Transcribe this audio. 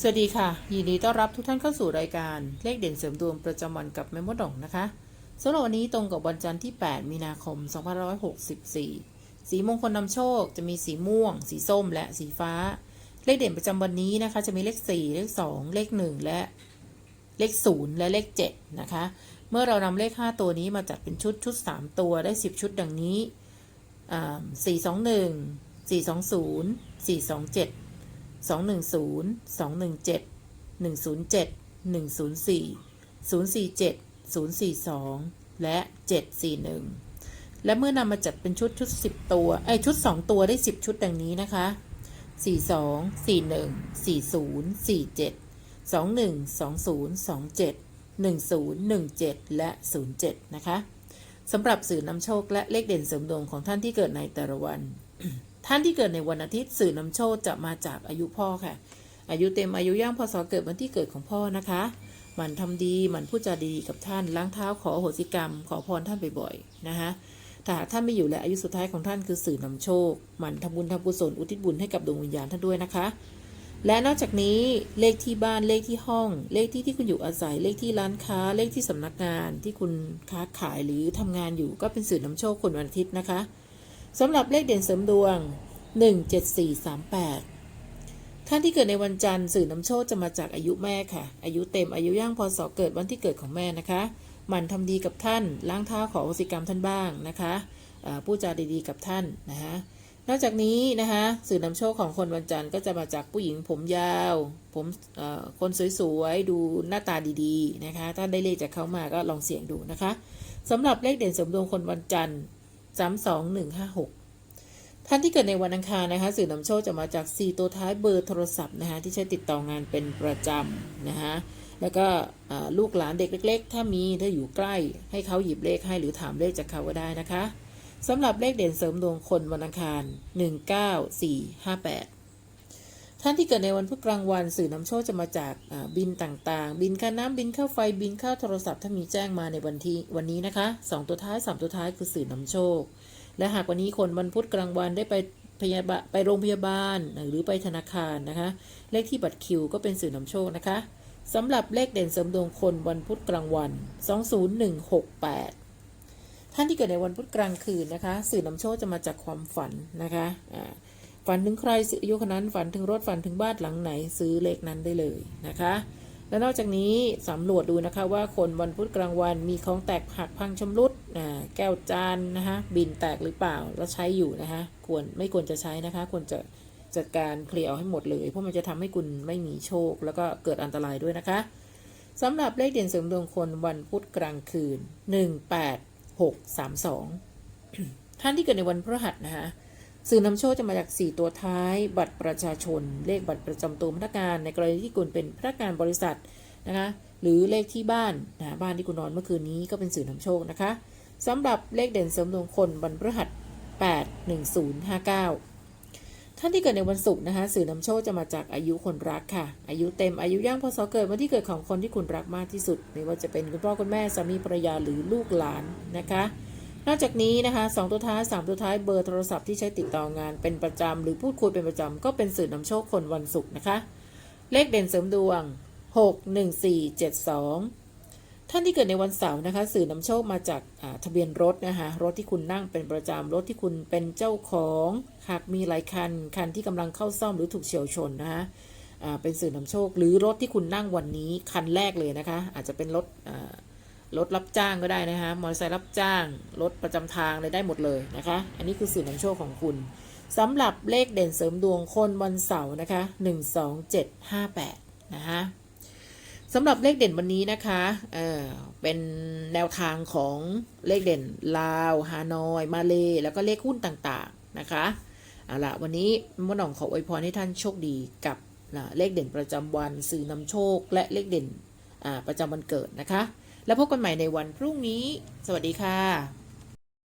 สวัสดีค่ะ ยินดีต้อนรับทุกท่านเข้าสู่รายการเลขเด่นเสริมดวงประจำวันกับแม่มดดองนะคะสำหรับวันนี้ตรงกับวันจันทร์ที่ 8 มีนาคม 2564 สีมงคลนำโชคจะมีสีม่วง สีส้มและสีฟ้า เลขเด่นประจำวันนี้นะคะ จะมีเลข 4 เลข 2 เลข 1 และเลข 0 และเลข 7 นะคะ เมื่อเรานำเลข 5 ตัวนี้มาจัดเป็นชุดชุด 3 ตัวได้ 10 ชุดดังนี้อ่า421 420 427 210 217 107 104 047 042 และ 741 และเมื่อนำมาจัดเป็นชุดชุด 10 ตัว ไอชุด 2 ตัวได้ 10 ชุดดังนี้นะคะ 42 41 40 47 21 20 27 10 17 และ 07 นะคะสำหรับสื่อนำโชคและเลขเด่นเสริมดวงของท่านที่เกิดในแต่ละวัน ท่านที่เกิดในวันอาทิตย์สื่อนำโชคจะมาจากอายุพ่อค่ะ อายุเต็มอายุย่างพศเกิดวันที่เกิดของพ่อนะคะมันทำดีมันพูดจาดีกับท่านล้างเท้าขออโหสิกรรม ขอพรท่านบ่อยๆนะคะถ้าหากท่านไม่อยู่และอายุสุดท้ายของท่านคือสื่อนำโชคมันทำบุญทำกุศลอุทิศบุญให้กับดวงวิญญาณท่านด้วยนะคะ และนอกจากนี้เลขที่บ้านเลขที่ห้อง เลขที่ที่คุณอยู่อาศัยเลขที่ร้านค้า เลขที่สำนักงานที่คุณค้าขายหรือทำงานอยู่ก็เป็นสื่อนำโชคคนวันอาทิตย์นะคะ สำหรับเลขเด่นเสริมดวง 17438 ท่านที่เกิดในวันจันทร์สื่อนำโชคจะมาจากอายุแม่ค่ะ อายุเต็มอายุย่างพศเกิดวันที่เกิดของแม่นะคะหมั่นทำดีกับท่านล้างเท้าขอโอสิกรรมท่านบ้างนะคะอ่าพูดจาดีๆกับท่านนะคะนอกจากนี้นะคะสื่อนำโชคของคนวันจันทร์ก็จะมาจากผู้หญิงผมยาว ผมคนสวยๆ ดูหน้าตาดีๆนะคะถ้าได้เลขจากเขามาก็ลองเสี่ยงดูนะคะสำหรับเลขเด่นสมดวงคนวันจันทร์ 3 2 1 5 6 ท่านที่เกิดในวันอังคารนะคะ สื่อนำโชคจะมาจาก 4 ตัวท้ายเบอร์โทรศัพท์นะคะที่ใช้ติดต่องานเป็นประจำนะคะแล้วก็ลูกหลานเด็กเล็ก ๆ ถ้ามีถ้าอยู่ใกล้ให้เขาหยิบเลขให้หรือถามเลขจากเขาก็ได้นะคะสำหรับเลขเด่นเสริมดวงคนวันอังคาร 19458 ท่านที่เกิดในวันพุธกลางวันสื่อนำโชคจะมาจากบินต่างๆ บินค่าน้ำบินค่าไฟบินค่าโทรศัพท์ถ้ามีแจ้งมาในวันที่วันนี้นะคะสองตัวท้ายสามตัวท้ายคือสื่อนำโชค และหากวันนี้คนวันพุธกลางวันได้ไปพยาบาลไปโรงพยาบาลหรือไปธนาคารนะคะ เลขที่บัตรคิวก็เป็นสื่อนำโชคนะคะสำหรับเลขเด่นเสริมดวงคนวันพุธกลางวัน 20168ท่านที่เกิดในวันพุธกลางคืนนะคะ สื่อนำโชคจะมาจากความฝันนะคะ ฝันถึงใครสื่อายุคนนั้นฝันถึงรถฝันถึงบ้านหลังไหนซื้อเลขนั้นได้เลยนะคะ และนอกจากนี้สำรวจดูนะคะว่าคนวันพุธกลางวันมีของแตกหักพังชำรุดแก้วจานนะคะบินแตกหรือเปล่าแล้วใช้อยู่นะคะควรไม่ควรจะใช้นะคะ ควรจะจัดการเคลียร์เอาให้หมดเลย เพราะมันจะทำให้คุณไม่มีโชค แล้วก็เกิดอันตรายด้วยนะคะสำหรับเลขเด่นเสริมดวงคนวันพุธกลางคืน 18632 ท่านที่เกิดในวันพฤหัสนะคะ สื่อนำโชคจะมาจาก 4 ตัวท้าย บัตรประชาชน เลขบัตรประจำตัวพนักงานในกรณีที่คุณเป็นพนักงานบริษัทนะคะหรือเลขที่บ้านนะบ้านที่คุณนอนเมื่อคืนนี้ก็เป็นสื่อนำโชคนะคะสำหรับเลขเด่นเสริมดวงคนวันพฤหัส81059 ท่านที่เกิดในวันศุกร์นะคะสื่อนำโชคจะมาจากอายุคนรักค่ะ อายุเต็มอายุย่างพศเกิดวันที่เกิดของคนที่คุณรักมากที่สุด ไม่ว่าจะเป็นคุณพ่อคุณแม่สามีภรรยาหรือลูกหลานนะคะ นอกจากนี้นะคะสองตัวท้ายสามตัวท้ายเบอร์โทรศัพท์ที่ใช้ติดต่องานเป็นประจำหรือพูดคุยเป็นประจำก็เป็นสื่อนำโชคคนวันศุกร์นะคะ เลขเด่นเสริมดวง 6 1 4 7 2 ท่านที่เกิดในวันเสาร์นะคะ สื่อนำโชคมาจากาทะเบียนรถนะคะรถที่คุณนั่งเป็นประจำรถที่คุณเป็นเจ้าของหากมีหลายคันคันที่กำลังเข้าซ่อมหรือถูกเฉียวชนนะคะเป็นสื่อนำโชค หรือรถที่คุณนั่งวันนี้คันแรกเลยนะคะ อาจจะเป็นรถ รถรับจ้างก็ได้นะคะมอเตอร์ไซค์รับจ้าง รถประจำทางเลยได้หมดเลยนะคะ อันนี้คือสื่อนำโชคของคุณสำหรับเลขเด่นเสริมดวงคนวันเสาร์นะคะ12758นะคะสำหรับเลขเด่นวันนี้นะคะเออเป็นแนวทางของเลขเด่นลาว ฮานอย มาเล แล้วก็เลขหุ้นต่างๆนะคะเอาละวันนี้มะหน่องขออวยพรให้ท่านโชคดีกับเลขเด่นประจำวัน สื่อนำโชคและเลขเด่นประจำวันเกิดนะคะ แล้วพบกันใหม่ในวันพรุ่งนี้ สวัสดีค่ะ